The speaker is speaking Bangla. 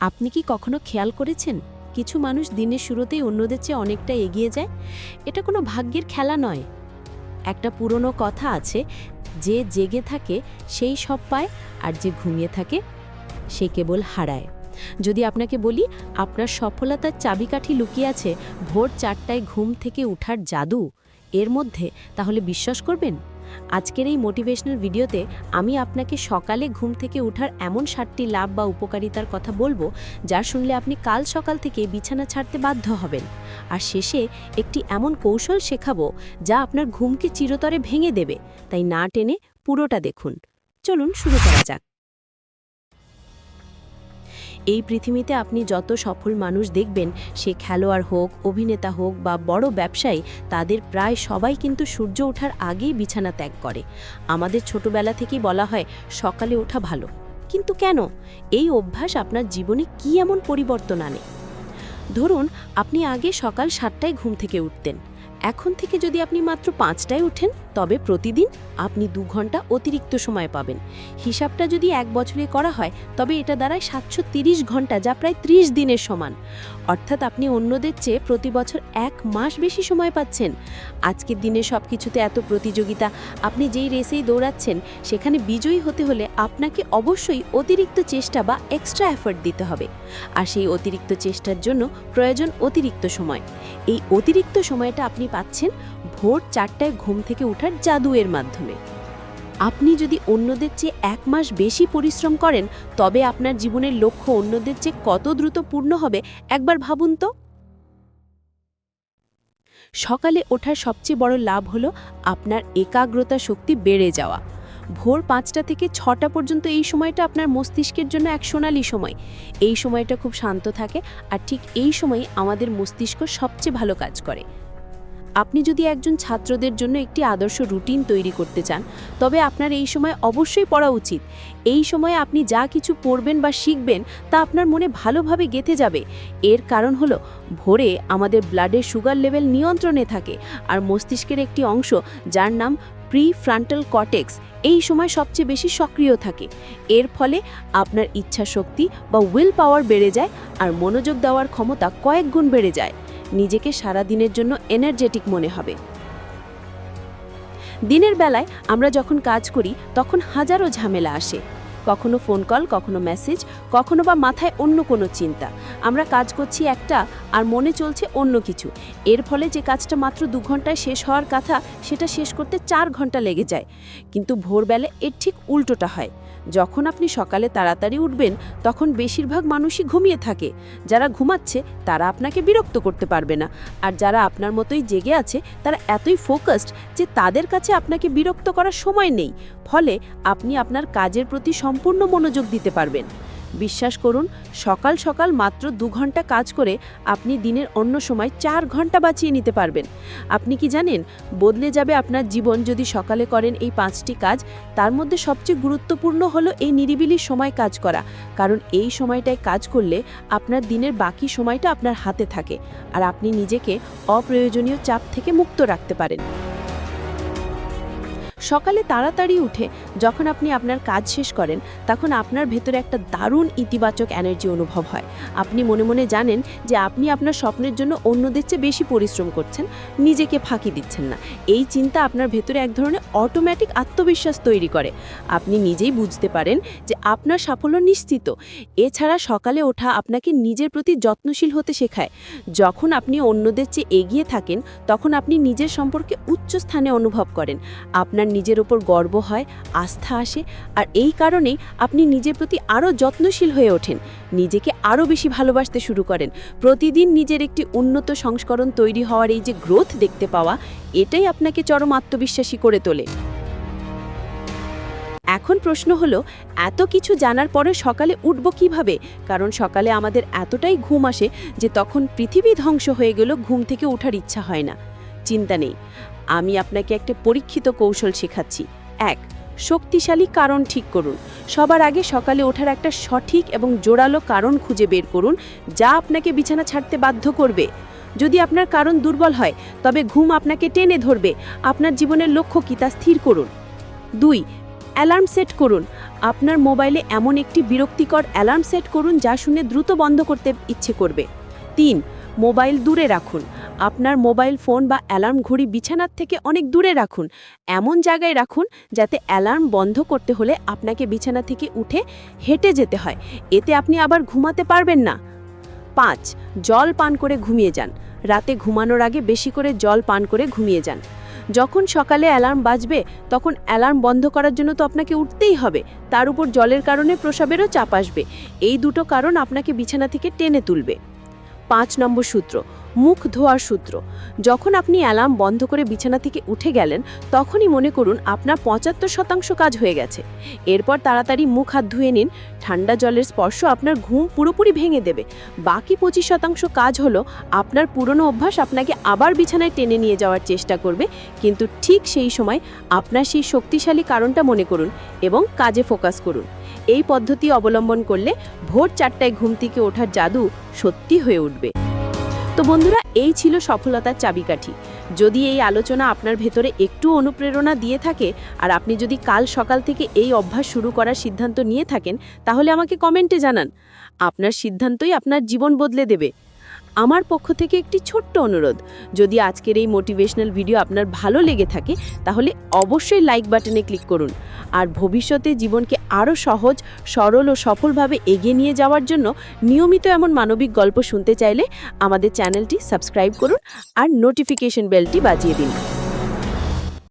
আপনি কি কখনো খেয়াল করেছেন? কিছু মানুষ দিনের শুরুতেই অন্যদের চেয়ে অনেকটা এগিয়ে যায়? এটা কোনো ভাগ্যের খেলা নয়। একটা পুরনো কথা আছে, যে জেগে থাকে, সেই সব পায়, আর যে ঘুমিয়ে থাকে, সে কেবল হারায়। যদি আপনাকে বলি, আপনার সফলতার চাবিকাঠি লুকিয়ে আছে, ভোর চারটায় ঘুম থেকে উঠার জাদু, এর মধ্যে, তাহলে বিশ্বাস করবেন? আজকের এই মোটিভেশনাল ভিডিওতে আমি আপনাকে সকালে ঘুম থেকে উঠার এমন সাতটি লাভ বা উপকারিতার কথা বলব, যা শুনলে আপনি কাল সকাল থেকে বিছানা ছাড়তে বাধ্য হবেন। আর শেষে একটি এমন কৌশল শেখাবো, যা আপনার ঘুমকে চিরতরে ভেঙে দেবে। তাই না টেনে পুরোটা দেখুন। চলুন শুরু করা যাক। এই পৃথিবীতে আপনি যত সফল মানুষ দেখবেন, সে খেলোয়াড় হোক, অভিনেতা হোক বা বড় ব্যবসায়ী, তাদের প্রায় সবাই কিন্তু সূর্য ওঠার আগেই বিছানা ত্যাগ করে। আমাদের ছোটবেলা থেকেই বলা হয়, সকালে ওঠা ভালো। কিন্তু কেন? এই অভ্যাস আপনার জীবনে কি এমন পরিবর্তন আনে? ধরুন, আপনি আগে সকাল সাতটায় ঘুম থেকে উঠতেন। এখন থেকে যদি আপনি মাত্র পাঁচটায় ওঠেন তবে প্রতিদিন আপনি দু ঘণ্টা অতিরিক্ত সময় পাবেন। হিসাবটা যদি এক বছরে করা হয়, তবে এটা দাঁড়ায় সাতশো তিরিশ ঘণ্টা, যা প্রায় ত্রিশ দিনের সমান। অর্থাৎ আপনি অন্যদের চেয়ে প্রতি বছর এক মাস বেশি সময় পাচ্ছেন। আজকের দিনে সব কিছুতে এত প্রতিযোগিতা, আপনি যেই রেসেই দৌড়াচ্ছেন, সেখানে বিজয়ী হতে হলে আপনাকে অবশ্যই অতিরিক্ত চেষ্টা বা এক্সট্রা এফর্ট দিতে হবে। আর সেই অতিরিক্ত চেষ্টার জন্য প্রয়োজন অতিরিক্ত সময়। এই অতিরিক্ত সময়টা আপনি পাচ্ছেন ভোর চারটায় ঘুম থেকে ওঠার জাদুয়ের মাধ্যমে। আপনি যদি অন্যদের চেয়ে এক মাস বেশি পরিশ্রম করেন, তবে আপনার জীবনের লক্ষ্য অন্যদের চেয়ে কত দ্রুত পূর্ণ হবে, একবার ভাবুন তো। সকালে ওঠার সবচেয়ে বড় লাভ হলো আপনার একাগ্রতা শক্তি বেড়ে যাওয়া। ভোর পাঁচটা থেকে ছটা পর্যন্ত এই সময়টা আপনার মস্তিষ্কের জন্য এক সোনালি সময়। এই সময়টা খুব শান্ত থাকে, আর ঠিক এই সময় আমাদের মস্তিষ্ক সবচেয়ে ভালো কাজ করে। আপনি যদি একজন ছাত্রদের জন্য একটি আদর্শ রুটিন তৈরি করতে চান, তবে আপনার এই সময় অবশ্যই পড়া উচিত। এই সময়ে আপনি যা কিছু পড়বেন বা শিখবেন, তা আপনার মনে ভালোভাবে গেঁথে যাবে। এর কারণ হলো, ভোরে আমাদের ব্লাডের সুগার লেভেল নিয়ন্ত্রণে থাকে, আর মস্তিষ্কের একটি অংশ, যার নাম প্রি ফ্রান্টাল কটেক্স এই সময় সবচেয়ে বেশি সক্রিয় থাকে। এর ফলে আপনার ইচ্ছা শক্তি বা উইল পাওয়ার বেড়ে যায়, আর মনোযোগ দেওয়ার ক্ষমতা কয়েক গুণ বেড়ে যায়। নিজেকে সারা দিনের জন্য এনার্জেটিক মনে হবে। দিনের বেলায় আমরা যখন কাজ করি, তখন হাজারো ঝামেলা আসে। কখনো ফোন কল কখনো মেসেজ কখনো বা মাথায় অন্য কোনো চিন্তা। আমরা কাজ করছি একটা আর মনে চলছে অন্য কিছু। এর ফলে যে কাজটা মাত্র দু ঘন্টায় শেষ হওয়ার কথা, সেটা শেষ করতে চার ঘণ্টা লেগে যায়। কিন্তু ভোরবেলা এর ঠিক উল্টোটা হয়। যখন আপনি সকালে তাড়াতাড়ি উঠবেন, তখন বেশিরভাগ মানুষই ঘুমিয়ে থাকে। যারা ঘুমাচ্ছে, তারা আপনাকে বিরক্ত করতে পারবে না। আর যারা আপনার মতোই জেগে আছে, তারা এতই ফোকাসড যে তাদের কাছে আপনাকে বিরক্ত করার সময় নেই। ফলে আপনি আপনার কাজের প্রতি সম্পূর্ণ মনোযোগ দিতে পারবেন। বিশ্বাস করুন, সকাল সকাল মাত্র দু ঘণ্টা কাজ করে আপনি দিনের অন্য সময় চার ঘণ্টা বাঁচিয়ে নিতে পারবেন। আপনি কি জানেন, বদলে যাবে আপনার জীবন যদি সকালে করেন এই পাঁচটি কাজ, তার মধ্যে সবচেয়ে গুরুত্বপূর্ণ হলো এই নিরিবিলি সময় কাজ করা। কারণ এই সময়টায় কাজ করলে আপনার দিনের বাকি সময়টা আপনার হাতে থাকে। আর আপনি নিজেকে অপ্রয়োজনীয় চাপ থেকে মুক্ত রাখতে পারেন। সকালে তাড়াতাড়ি উঠে যখন আপনি আপনার কাজ শেষ করেন, তখন আপনার ভেতরে একটা দারুণ ইতিবাচক এনার্জি অনুভব হয়। আপনি মনে মনে জানেন যে আপনি আপনার স্বপ্নের জন্য অন্যদের চেয়ে বেশি পরিশ্রম করছেন, নিজেকে ফাঁকি দিচ্ছেন না। এই চিন্তা আপনার ভেতরে এক ধরনের অটোমেটিক আত্মবিশ্বাস তৈরি করে। আপনি নিজেই বুঝতে পারেন যে আপনার সাফল্য নিশ্চিত। এছাড়া সকালে ওঠা আপনাকে নিজের প্রতি যত্নশীল হতে শেখায়। যখন আপনি অন্যদের চেয়ে এগিয়ে থাকেন, তখন আপনি নিজের সম্পর্কে উচ্চ স্থানে অনুভব করেন। আপনার নিজের ওপর গর্ব হয়, আস্থা আসে, আর এই কারণেই আপনি নিজের প্রতি আরও যত্নশীল হয়ে ওঠেন। নিজেকে আরও বেশি ভালোবাসতে শুরু করেন। প্রতিদিন নিজের একটি উন্নত সংস্করণ তৈরি হওয়ার এই যে গ্রোথ দেখতে পাওয়া, এটাই আপনাকে চরম আত্মবিশ্বাসী করে তোলে। এখন প্রশ্ন হলো, এত কিছু জানার পরে সকালে উঠব কীভাবে? কারণ সকালে আমাদের এতটাই ঘুম আসে যে তখন পৃথিবী ধ্বংস হয়ে গেল ঘুম থেকে ওঠার ইচ্ছা হয় না। চিন্তা নেই। আমি আপনাকে একটা পরীক্ষিত কৌশল শেখাচ্ছি। এক, শক্তিশালী কারণ ঠিক করুন। সবার আগে সকালে ওঠার একটা সঠিক এবং জোরালো কারণ খুঁজে বের করুন, যা আপনাকে বিছানা ছাড়তে বাধ্য করবে। যদি আপনার কারণ দুর্বল হয়, তবে ঘুম আপনাকে টেনে ধরবে। আপনার জীবনের লক্ষ্য কি তা স্থির করুন। দুই, অ্যালার্ম সেট করুন। আপনার মোবাইলে এমন একটি বিরক্তিকর অ্যালার্ম সেট করুন, যা শুনে দ্রুত বন্ধ করতে ইচ্ছে করবে। তিন, মোবাইল দূরে রাখুন। আপনার মোবাইল ফোন বা অ্যালার্ম ঘড়ি বিছানার থেকে অনেক দূরে রাখুন। এমন জায়গায় রাখুন যাতে অ্যালার্ম বন্ধ করতে হলে আপনাকে বিছানা থেকে উঠে হেঁটে যেতে হয়। এতে আপনি আবার ঘুমাতে পারবেন না। পাঁচ, জল পান করে ঘুমিয়ে যান। রাতে ঘুমানোর আগে বেশি করে জল পান করে ঘুমিয়ে যান। যখন সকালে অ্যালার্ম বাজবে, তখন অ্যালার্ম বন্ধ করার জন্য তো আপনাকে উঠতেই হবে। তার উপর জলের কারণে প্রসাবেরও চাপ আসবে। এই দুটো কারণ আপনাকে বিছানা থেকে টেনে তুলবে। পাঁচ নম্বর সূত্র মুখ ধোয়ার সূত্র। যখন আপনি অ্যালার্ম বন্ধ করে বিছানা থেকে উঠে গেলেন, তখনই মনে করুন আপনার পঁচাত্তর শতাংশ কাজ হয়ে গেছে। এরপর তাড়াতাড়ি মুখ হাত ধুয়ে নিন, ঠান্ডা জলের স্পর্শ আপনার ঘুম পুরোপুরি ভেঙে দেবে। বাকি পঁচিশ শতাংশ কাজ হলো আপনার পুরনো অভ্যাস আপনাকে আবার বিছানায় টেনে নিয়ে যাওয়ার চেষ্টা করবে, কিন্তু ঠিক সেই সময় আপনার সেই শক্তিশালী কারণটা মনে করুন এবং কাজে ফোকাস করুন। এই পদ্ধতি অবলম্বন করলে ভোর চারটায় ঘুম থেকে ওঠার জাদু সত্যি হয়ে উঠবে। তো বন্ধুরা, এই ছিল সফলতার চাবিকাঠি। যদি এই আলোচনা আপনার ভেতরে একটু অনুপ্রেরণা দিয়ে থাকে আর আপনি যদি কাল সকাল থেকে এই অভ্যাস শুরু করার সিদ্ধান্ত নিয়ে থাকেন, তাহলে আমাকে কমেন্টে জানান। আপনার সিদ্ধান্তই আপনার জীবন বদলে দেবে। আমার পক্ষ থেকে একটি ছোট্ট অনুরোধ। যদি আজকের এই মোটিভেশনাল ভিডিও আপনার ভালো লেগে থাকে, তাহলে অবশ্যই লাইক বাটনে ক্লিক করুন। আর ভবিষ্যতে জীবনকে আরও সহজ, সরল ও সফলভাবে এগিয়ে নিয়ে যাওয়ার জন্য নিয়মিত এমন মানবিক গল্প শুনতে চাইলে আমাদের চ্যানেলটি সাবস্ক্রাইব করুন আর নোটিফিকেশন বেলটি বাজিয়ে দিন।